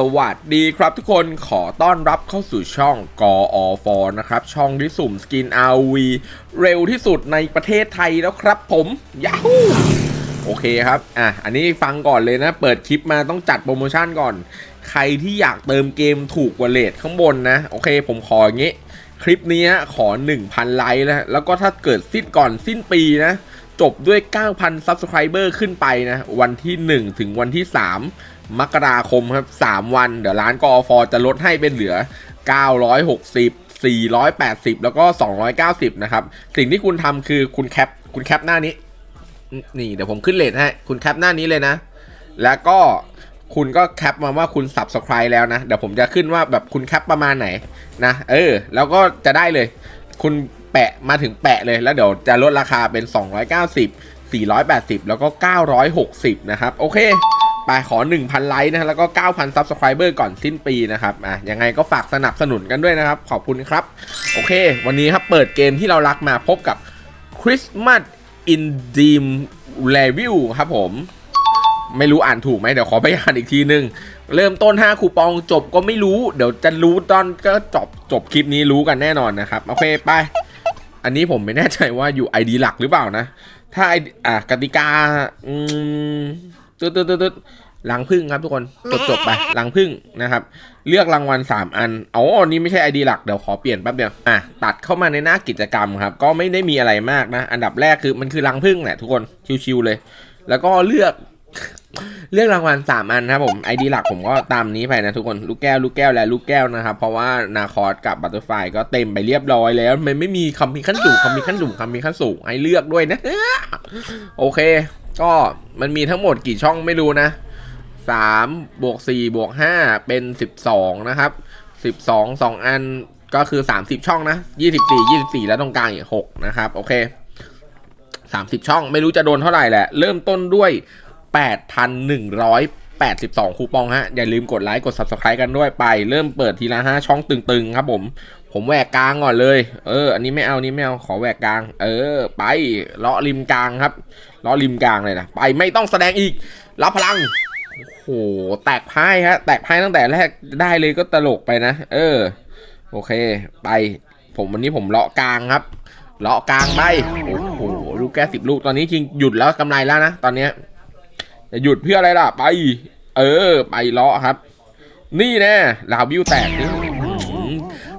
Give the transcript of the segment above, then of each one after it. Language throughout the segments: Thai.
สวัสดีครับทุกคนขอต้อนรับเข้าสู่ช่องกออฟนะครับ ช่องที่สุ่มสกิน RV เร็วที่สุดในประเทศไทยแล้วครับผมยาฮูโอเคครับ อะ อันนี้ฟังก่อนเลยนะ เปิดคลิปมาต้องจัดโปรโมชั่นก่อน ใครที่อยากเติมเกมถูกกว่าเลทข้างบนนะ โอเค ผมขออย่างงี้ คลิปนี้ขอ 1,000 ไลค์นะแล้วก็ถ้าเกิดสิ้นก่อนสิ้นปีนะ จบด้วย 9,000 Subscriber ขึ้นไปนะ วันที่ 1 ถึงวันที่ 3 มกราคมครับ 3 วัน เดี๋ยวร้านกอฟจะลดให้เป็นเหลือ 960 480 แล้วก็ 290 นะครับ สิ่งที่คุณทำคือคุณแคป คุณแคปหน้านี้ นี่เดี๋ยวผมขึ้นเลทให้ คุณแคปหน้านี้เลยนะ แล้วก็คุณก็แคปมาว่าคุณ subscribe แล้วนะ เดี๋ยวผมจะขึ้นว่าแบบคุณแคปประมาณไหนนะ เออ แล้วก็จะได้เลย คุณแปะมาถึงแปะเลยแล้วเดี๋ยวจะลดราคาเป็น 290 480 แล้วก็ 960 นะครับ โอเคไปขอ 1,000 ไลค์นะแล้วก็ 9,000 Subscriber ก่อนสิ้นปีนะครับอะยังไงก็ฝากสนับสนุนกันด้วยนะครับ ขอบคุณครับ โอเค วันนี้ครับเปิดเกมที่เรารักมาพบกับ Christmas in Dream Review ครับผม ไม่รู้อ่านถูกไหมเดี๋ยวขอไปอ่านอีกทีนึง เริ่มต้น 5 คูปองจบก็ไม่รู้ เดี๋ยวจะรู้ตอนก็จบจบคลิปนี้รู้กันแน่นอนนะครับ โอเคไป อันนี้ผมไม่แน่ใจว่าอยู่ ID หลักหรือเปล่านะ ถ้า ID อะกติกา อืมตึ๊ดตึ๊ดตึ๊ดตึ๊ดหลังพึ่งครับทุกคนจบจบไปหลังพึ่งนะครับ เลือกรางวัล 3 อันอ๋อนี่ไม่ใช่ ID หลักเดี๋ยวขอเปลี่ยนแป๊บเดียวอะตัดเข้ามาในหน้ากิจกรรมครับ ก็ไม่ได้มีอะไรมากนะ อันดับแรกคือมันคือรังพึ่งแหละทุกคนชิวๆเลย แล้วก็เลือก เลือกรางวัลสามอันครับผมไอดีหลักผมก็ตามนี้ไปนะทุกคนลูกแก้วลูกแก้วและลูกแก้วนะครับ เพราะว่านาคอสกับบัตเตอร์ไฟก็เต็มไปเรียบร้อยแล้ว มันไม่มีคำมีขั้นสูงคำมีขั้นสูงคำมีขั้นสูงให้เลือกด้วยนะ โอเค ก็มันมีทั้งหมดกี่ช่องไม่รู้นะสามบวกสี่บวกห้าเป็นสิบสองนะครับสิบสองสองอันก็คือสามสิบช่องนะยี่สิบสี่ยี่สิบสี่แล้วตรงกลางอีกหกนะครับ โอเคสามสิบช่องไม่รู้จะโดนเท่าไหร่แหละ เริ่มต้นด้วย 8,182 คูปองฮะ อย่าลืมกดไลค์กด Subscribe กันด้วยไปเริ่มเปิดทีละ 5 ช่องตึงๆ ครับผม ผมแหวกกลางก่อนเลย เออ อันนี้ไม่เอานี้ไม่เอาขอแหวกกลาง เออ ไปเลาะริมกลางครับเลาะริมกลางเลยนะ ไปไม่ต้องแสดงอีก รับพลังโอ้โหแตกไพ่ฮะ แตกไพ่ตั้งแต่แรกได้เลยก็ตลกไปนะ เออ โอเค ไป ผมวันนี้ผมเลาะกลางครับ เลาะกลางไป โอ้โห ลูกแก้สิบลูก ตอนนี้จริงหยุดแล้วกำไรแล้วนะ ตอนเนี้ย จะหยุดเพื่ออะไรล่ะ ไป เออ ไปเลาะครับ นี่แน่ลาววิวแตกนี่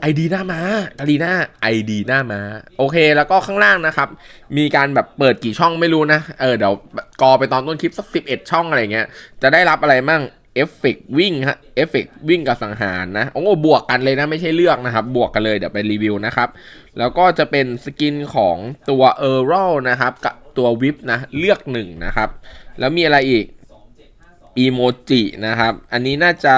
ไอดีหน้ามาตาลีหน้าไอดีหน้ามาโอเค แล้วก็ข้างล่างนะครับ มีการแบบเปิดกี่ช่องไม่รู้นะ เออ เดี๋ยวกอไปตอนต้นคลิปสักสิบเอ็ดช่องอะไรเงี้ย จะได้รับอะไรมั่งเอฟเฟกวิ่งฮะเอฟเฟกวิ่งกับสังหารนะโอ้บวกกันเลยนะ ไม่ใช่เลือกนะครับ บวกกันเลยเดี๋ยวไปรีวิวนะครับ แล้วก็จะเป็นสกินของตัวเออร์รนะครับ กับตัววิปนะ เลือกหนึ่งนะครับ แล้วมีอะไรอีกอีโมจินะครับ อันนี้น่าจะ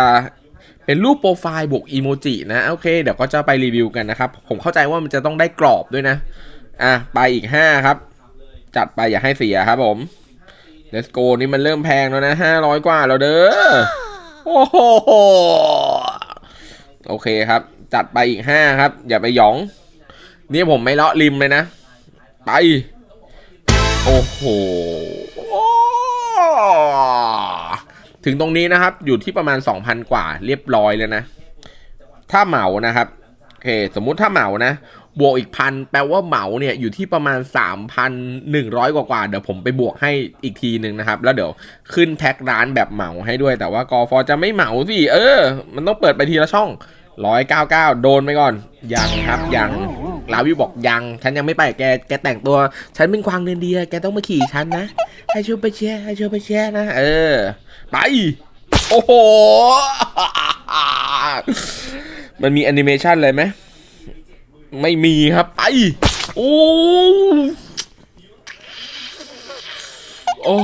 เป็นรูปโปรไฟล์บวกอีโมจินะ โอเค เดี๋ยวก็จะไปรีวิวกันนะครับ ผมเข้าใจว่ามันจะต้องได้กรอบด้วยนะ อะ ไปอีก 5 ครับ จัดไปอย่าให้เสียครับผม Let's go นี่มันเริ่มแพงแล้วนะ500 กว่าแล้วเด้อ โอ้โห โอเคครับ จัดไปอีก 5 ครับ อย่าไปหยอง นี่ผมไม่เลาะริมเลยนะ ไป โอ้โห ถึงตรงนี้นะครับอยู่ที่ประมาณ 2,000 กว่าเรียบร้อยแล้วนะ ถ้าเหมานะครับโอเคสมมุติถ้าเหมานะ บวกอีกพันแปลว่าเหมาเนี่ยอยู่ที่ประมาณ 3,100 กว่ากว่าเดี๋ยวผมไปบวกให้อีกทีหนึ่งนะครับ แล้วเดี๋ยวขึ้นแท็กร้านแบบเหมาให้ด้วย แต่ว่ากอฟอจะไม่เหมาสิเออ มันต้องเปิดไปทีละช่อง 199 โดนไปก่อน ยังครับยังลาวิวบอกยัง ฉันยังไม่ไปแกแกแต่งตัว ฉันเป็นควางเรนเดียแกต้องมาขี่ฉันนะ ให้ช่วยไปเชียร์ให้ช่วยไปเชียร์นะ เออ ไป โอ้โห มันมีแอนิเมชันเลยไหม ไม่มีครับ ไป โอ้โอ้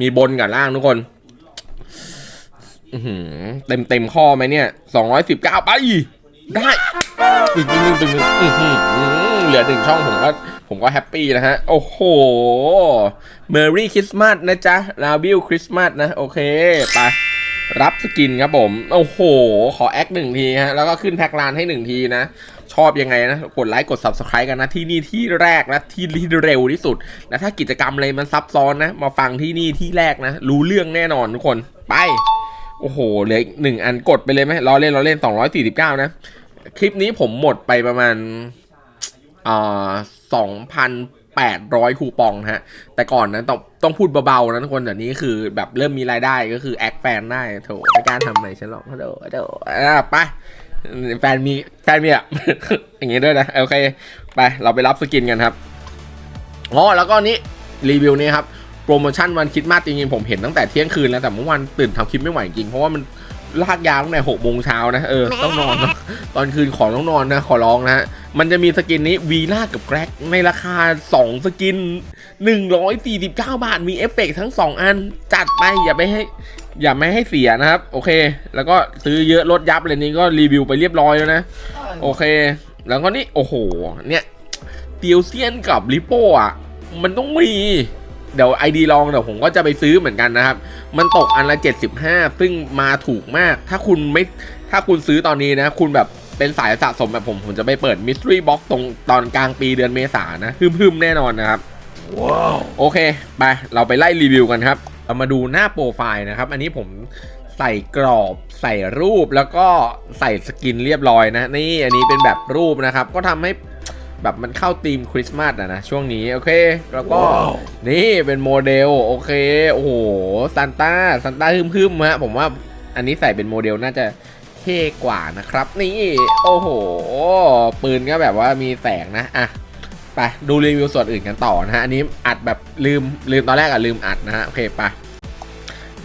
มีบนกับล่างทุกคนเต็มเต็มข้อไหมเนี่ย219ไป ได้ตึงตึงตึงตึงอื้อหือเหลือหนึ่งช่องผมก็ผมก็แฮปปี้นะฮะ โอ้โห Merry Christmas นะจ๊ะลาบิลคริสต์มาสนะ โอเค ไป รับสกินครับผม โอ้โห ขอแอคหนึ่งทีฮะ แล้วก็ขึ้นแพ็กลานให้หนึ่งทีนะ ชอบยังไงนะ กดไลค์กด Subscribe กันนะ ที่นี่ที่แรกนะ ที่ที่เร็วที่สุด แล้วถ้ากิจกรรมอะไรมันซับซ้อนนะ มาฟังที่นี่ที่แรกนะ รู้เรื่องแน่นอนทุกคน ไป โอ้โห เหลืออีกหนึ่งอันกดไปเลยไหมรอเล่นรอเล่นสองร้อยสี่สิบเก้านะ คลิปนี้ผมหมดไปประมาณอ่าสองพันแปดร้อยคูปองฮะ แต่ก่อนนั้นต้องต้องพูดเบาๆนะทุกคนแต่นี้คือแบบเริ่มมีรายได้ก็คือแอคแฟนได้โถไม่กล้ารทำอะไรฉันหรอกโถโถอะไปแฟนมีแฟนมีอะอย่างงี้ด้วยนะโอเค ไปเราไปรับสกินกันครับอ๋อแล้วก็นี้รีวิวนี้ครับโปรโมชั่นวันคิดมาสจริงๆผมเห็นตั้งแต่เที่ยงคืนแล้วแต่เมื่อวานตื่นทำคลิปไม่ไหวจริงเพราะว่ามัน ลากยาวตั้งแต่หกโมงเช้านะเออต้องนอนนะตอนคืนขอต้องนอนนะขอร้องนะฮะมันจะมีสกินนี้วีล่ากับแกร็กในราคา 2 สกิน 149 บาทมีเอฟเฟกต์ทั้ง 2 อันจัดไปอย่าไปให้อย่าไม่ให้เสียนะครับ โอเค แล้วก็ซื้อเยอะลดยับเลยนี้ก็รีวิวไปเรียบร้อยแล้วนะ โอเค แล้วก็นี่โอ้โหเนี่ยเตียวเซียนกับลิโป้อะมันต้องมีเดี๋ยวไอดีลองเดี๋ยวผมก็จะไปซื้อเหมือนกันนะครับ มันตกอันละ 75 ซึ่งมาถูกมาก ถ้าคุณไม่ถ้าคุณซื้อตอนนี้นะ คุณแบบเป็นสายสะสมแบบผม ผมจะไปเปิด Mystery Box ตรงตอนกลางปีเดือนเมษานะฮึมๆแน่นอนนะครับโอเค ไป เราไปไล่รีวิวกันครับ เรามาดูหน้าโปรไฟล์นะครับ อันนี้ผมใส่กรอบใส่รูปแล้วก็ใส่สกินเรียบร้อยนะ นี่อันนี้เป็นแบบรูปนะครับ ก็ทำให้ แบบมันเข้าธีมคริสต์มาสอะนะช่วงนี้โอเค แล้วก็นี่เป็นโมเดลโอเคโอ้โหซันต้าซันต้าฮึมๆฮะผมว่าอันนี้ใส่เป็นโมเดลน่าจะเท่กว่านะครับ นี่โอ้โห ปืนก็แบบว่ามีแสงนะอะไปดูรีวิวส่วนอื่นกันต่อนะฮะอันนี้อัดแบบลืมลืมตอนแรกอะลืมอัดนะฮะโอเคไป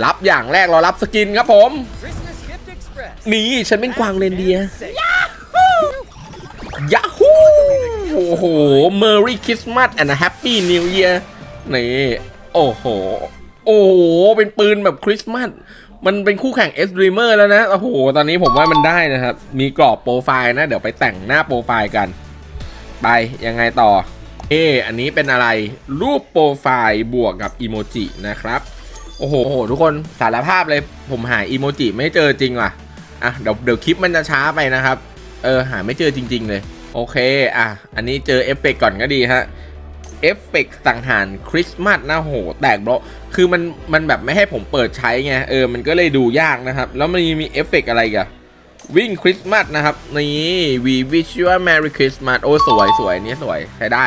รับอย่างแรกเรารับสกินครับผม Christmas Gift Express. นี่ฉันเป็นกวางเรนเดียร์ Say, ยาฮูโอ้โห Merry Christmas and a Happy New Year นี่โอ้โห โอ้โห เป็นปืนแบบคริสต์มาสมันเป็นคู่แข่ง S Dreamer แล้วนะ โอ้โห ตอนนี้ผมว่ามันได้นะครับ มีกรอบโปรไฟล์นะ เดี๋ยวไปแต่งหน้าโปรไฟล์กัน ไป ยังไงต่อ เอออันนี้เป็นอะไร รูปโปรไฟล์บวกกับอีโมจินะครับ โอ้โห ทุกคน สารภาพเลย ผมหาอีโมจิไม่เจอจริงว่ะ อะ เดี๋ยวเดี๋ยวคลิปมันจะช้าไปนะครับ เออ หาไม่เจอจริง ๆ เลย โอเค อะ อันนี้เจอเอฟเฟกต์ก่อนก็ดีฮะ เอฟเฟกต์สังหารคริสต์มาสนะโห แตกบล็อกคือมัน มันแบบไม่ให้ผมเปิดใช้ไง เออ มันก็เลยดูยากนะครับ แล้วมันมีเอฟเฟกต์อะไรกันวิ่งคริสต์มาสนะครับ นี่ we wish you a merry christmas โอ้ สวยสวยนี้สวย ใช้ได้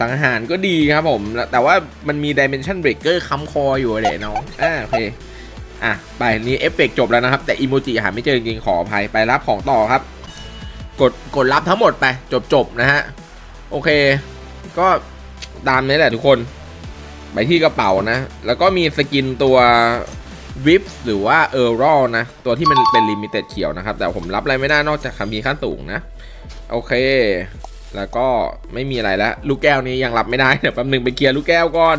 สังหารก็ดีครับผม แต่ว่ามันมี dimension breaker ค้ำคออยู่เลยน้องอ่าโอเคอะ ไป นี่เอฟเฟกต์จบแล้วนะครับ แต่อีโมจิหาไม่เจอจริงๆขออภัยไปรับของต่อครับ กดกดรับทั้งหมดไปจบจบๆนะฮะ โอเค ก็ตามนี้แหละทุกคน ไปที่กระเป๋านะ แล้วก็มีสกินตัววิปหรือว่าเออร์รนะ ตัวที่มันเป็นลิมิเต็ดเขียวนะครับ แต่ผมรับอะไรไม่ได้นอกจากคำพีร์ขั้นสูงนะ โอเค แล้วก็ไม่มีอะไรแล้ว ลูกแก้วนี้ยังรับไม่ได้ เดี๋ยวแป๊บหนึงไปเคลียร์ลูกแก้วก่อน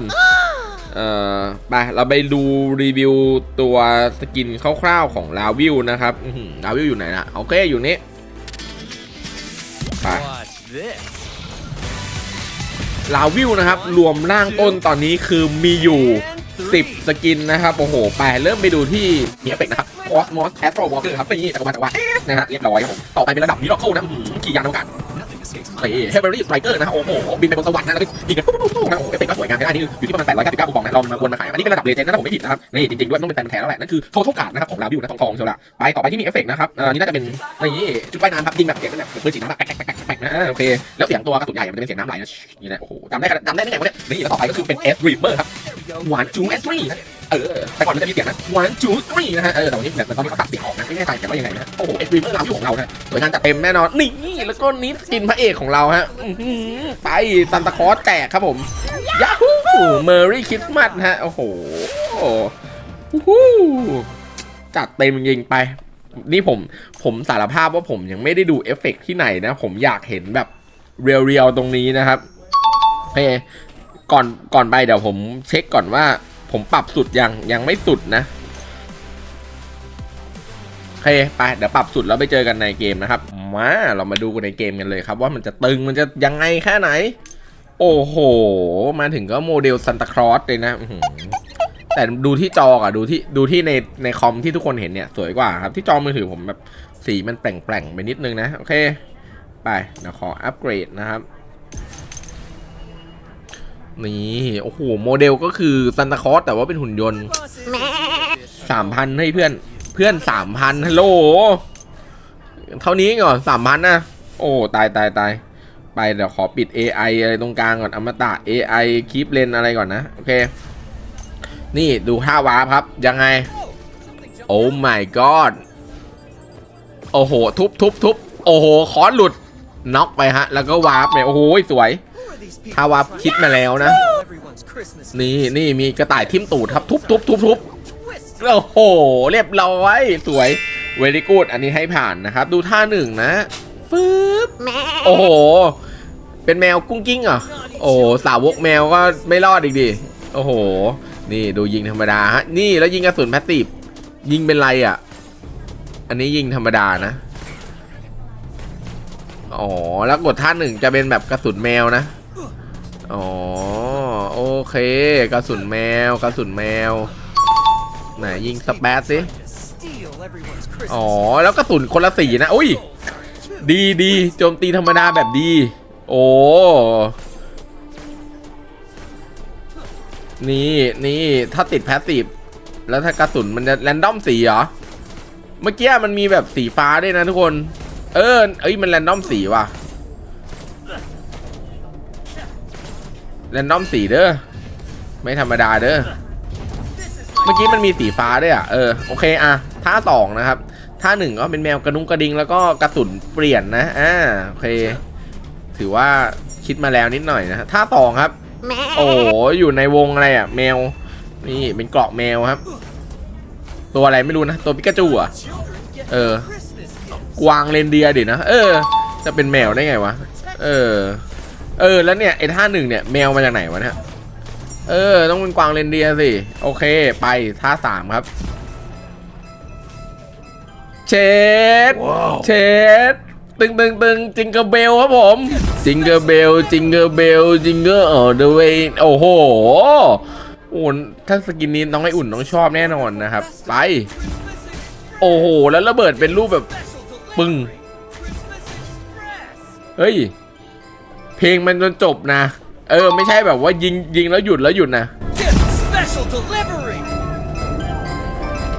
เอ่อ ไป เราไปดูรีวิวตัวสกินคร่าวๆของลาวิวนะครับลาวิวอยู่ไหนนะโอเคอยู่นี่ ไป Watch this. ลาวิวนะครับ รวมร่างต้นตอนนี้คือมีอยู่ 10 สกินนะครับ โอ้โห ไปเริ่มไปดูที่เฮียเป็กนะครับคอสมอสแอสโตรวอลเกอร์ครับนี่จักรวาลจักรวาลนะฮะเรียบร้อยครับผมต่อไปเป็นระดับมิราเคิลนะอื้อหือขี่ยานอวกาศเฮ้ยเฮเบอรี่สไตรเกอร์นะฮะโอ้โห บินไปบนสวรรค์นะแล้วก็ยิงกันปุ๊บปุ๊บปุ๊บนะโอ้โหเอฟเฟกต์ก็สวยงามใช้ได้นี่อยู่ที่ประมาณ899คูปองนะลองมาวนมาขายอันนี้เป็นระดับเลเจนด์นะถ้าผมไม่ผิดนะครับนี่จริงๆด้วยต้องเป็นแฟนแท้แล้วแหละนั่นคือโททการ์ดนะครับของลาวิวนะทองทองๆเชียวละไปต่อไปที่มีเอฟเฟกต์นะครับเอ่อนี่น่าจะเป็นนี่จุดว่ายน้ำครับยิงแบบเสียงแบบปืนฉีดน้ำแบบแป๊ก แป๊กแป๊กแป๊กนะโอเคแล้วเสียงตัวกระสุนใหญ่มันจะเป็นเสียงน้ำไหลนะนี่นะโอ้โหจำได้ขนาดจำได้ได้ไงวะเนี่ยนี่แล้วต่อไปก็คือเป็น S Dreamer ครับ one two and three นะเออแต่ก่อนมันจะมีเสียงนะ one two three นะฮะเออแต่วันนี้แบบมันต้องมีเขาตัดเสียงออกนะไม่แน่ใจแต่ว่ายังไงนะโอ้โห S Dreamer เราอยู่ของเรานะสวยงานจัดเต็มแน่นอนนี่แล้วก็นี้สกินพระเอกของเราฮะอื้อหือไปซันตาคลอสแจกครับผมยาฮูเมอรี่คริสต์มาสฮะโอ้โหโอ้โหจัดเต็มจริงๆไป นี่ผมผมสารภาพว่าผมยังไม่ได้ดูเอฟเฟกต์ที่ไหนนะ ผมอยากเห็นแบบเรียวๆตรงนี้นะครับโอเคก่อนก่อนไปเดี๋ยวผมเช็คก่อนว่า ผมปรับสุดยังยังไม่สุดนะโอเคไปเดี๋ยวปรับสุดแล้วไปเจอกันในเกมนะครับ มาเรามาดูกันในเกมกันเลยครับ ว่ามันจะตึงมันจะยังไงแค่ไหน โอ้โห มาถึงก็โมเดลซันตาคลอสเลยนะ แต่ดูที่จออะดูที่ดูที่ในในคอมที่ทุกคนเห็นเนี่ยสวยกว่าครับที่จอมือถือผมแบบสีมันแปลงๆไปนิดนึงนะโอเค ไปเดี๋ยวขออัปเกรดนะครับนี่โอ้โหโมเดลก็คือซันตาคอสแต่ว่าเป็นหุ่นยนต์สามพันให้เพื่อนเพื่อนสามพันฮัลโหลเท่านี้ก่อนสามพันนะโอ้ตายตายตายไปเดี๋ยวขอปิด AI อะไรตรงกลางก่อนอมตะ AI คลิปเลนอะไรก่อนนะ โอเค นี่ดูท่าวาร์ปครับ ยังไง โอ้ my god โอ้โห ทุบทุบทุบโอ้โหคอนหลุดน็อกไปฮะ แล้วก็วาร์ปไปโอ้โหสวยถ้าวาร์ปคิดมาแล้วนะ นี่นี่มีกระต่ายทิ่มตูดครับ ทุบทุบทุบทุบโอ้โห เรียบร้อยสวยเวลิกูดอันนี้ให้ผ่านนะครับ ดูท่าหนึ่งนะฟืบโอ้โห เป็นแมวกุ้งกิ้งเหรอโอ้สาวกแมวก็ไม่รอดอีกดิโอ้โห นี่ดูยิงธรรมดาฮะนี่แล้วยิงกระสุนแพสซีฟยิงเป็นไรอะ อันนี้ยิงธรรมดานะอ๋อแล้วกดท่าหนึ่งจะเป็นแบบกระสุนแมวนะอ๋อโอเค กระสุนแมว กระสุนแมวไหนยิงสเปซสิอ๋อแล้วกระสุนคนละสีนะอุ้ยดีดีโจมตีธรรมดาแบบดี โอ้ นี่นี่ถ้าติดแพสซีฟแล้วถ้ากระสุนมันจะแรนดอมสีเหรอ เมื่อกี้มันมีแบบสีฟ้าด้วยนะทุกคน เออเอ้ยมันแรนดอมสีว่ะแรนดอมสีเด้อไม่ธรรมดาเด้อเมื่อกี้มันมีสีฟ้าด้วยอะเออโอเคอะท่าสองนะครับท่าหนึ่งก็เป็นแมวกระนุงกระดิงแล้วก็กระสุนเปลี่ยนนะอ่าโอเค ถือว่าคิดมาแล้วนิดหน่อยนะท่าสองครับ โอ้โหอยู่ในวงอะไรอะ แมว นี่เป็นเกราะแมวครับ ตัวอะไรไม่รู้นะ ตัวปิกาจูอะ Children get เออ Christmas gifts. กวางเรนเดียร์ดินะ เออ จะเป็นแมวได้ไงวะ เออ เออ แล้วเนี่ยไอ้ท่าหนึ่งเนี่ยแมวมาจากไหนวะเนี่ย เออ ต้องเป็นกวางเรนเดียร์สิ โอเค ไปท่าสามครับ เชดเชด ตึงตึงตึงจิงเกอร์เบลครับผมจิงเกอร์เบลจิงเกอร์เบลจิงเกอร์เออเดเวโอ้โหโอ้โหถ้าสกินนี้น้องไออุ่นต้องชอบแน่นอนนะครับ ไป โอ้โห แล้วระเบิดเป็นรูปแบบปึ้งเฮ้ย เพลงมันจนจบนะ เออ ไม่ใช่แบบว่ายิงยิงแล้วหยุดแล้วหยุดนะ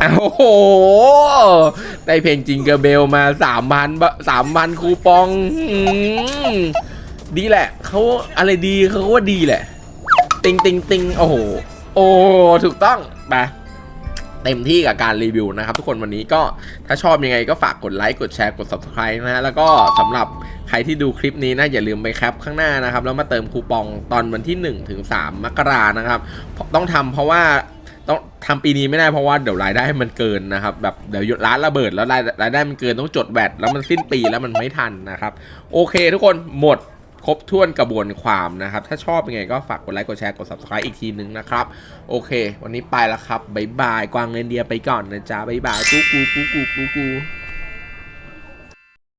โอ้โห ได้เพลงจิงเกอร์เบลมาสามพันสามพันคูปองดีแหละ เขาอะไรดีเขาว่าดีแหละ ติงติงติงโอ้โห โอ้ถูกต้องไปเต็มที่กับการรีวิวนะครับ ทุกคนวันนี้ก็ถ้าชอบยังไงก็ฝากกดไลค์กดแชร์กด subscribe นะฮะแล้วก็สำหรับใครที่ดูคลิปนี้นะอย่าลืมไปแคปข้างหน้านะครับ แล้วมาเติมคูปองตอนวันที่ 1 ถึง 3 มกรานะครับ ต้องทำเพราะว่า ต้องทำปีนี้ไม่ได้เพราะว่าเดี๋ยวรายได้มันเกินนะครับแบบเดี๋ยวร้านระเบิดแล้วรายรายได้มันเกินต้องจดแบตแล้วมันสิ้นปีแล้วมันไม่ทันนะครับ โอเคทุกคนหมดครบถ้วนกระบวนความนะครับ ถ้าชอบยังไงก็ฝากกดไลค์กดแชร์กด subscribe อีกทีนึงนะครับ โอเค วันนี้ไปแล้วครับ บ๊ายบาย กวางเงินเดียไปก่อนนะจ๊ะ บ๊ายบาย กูกูกูกูกูกู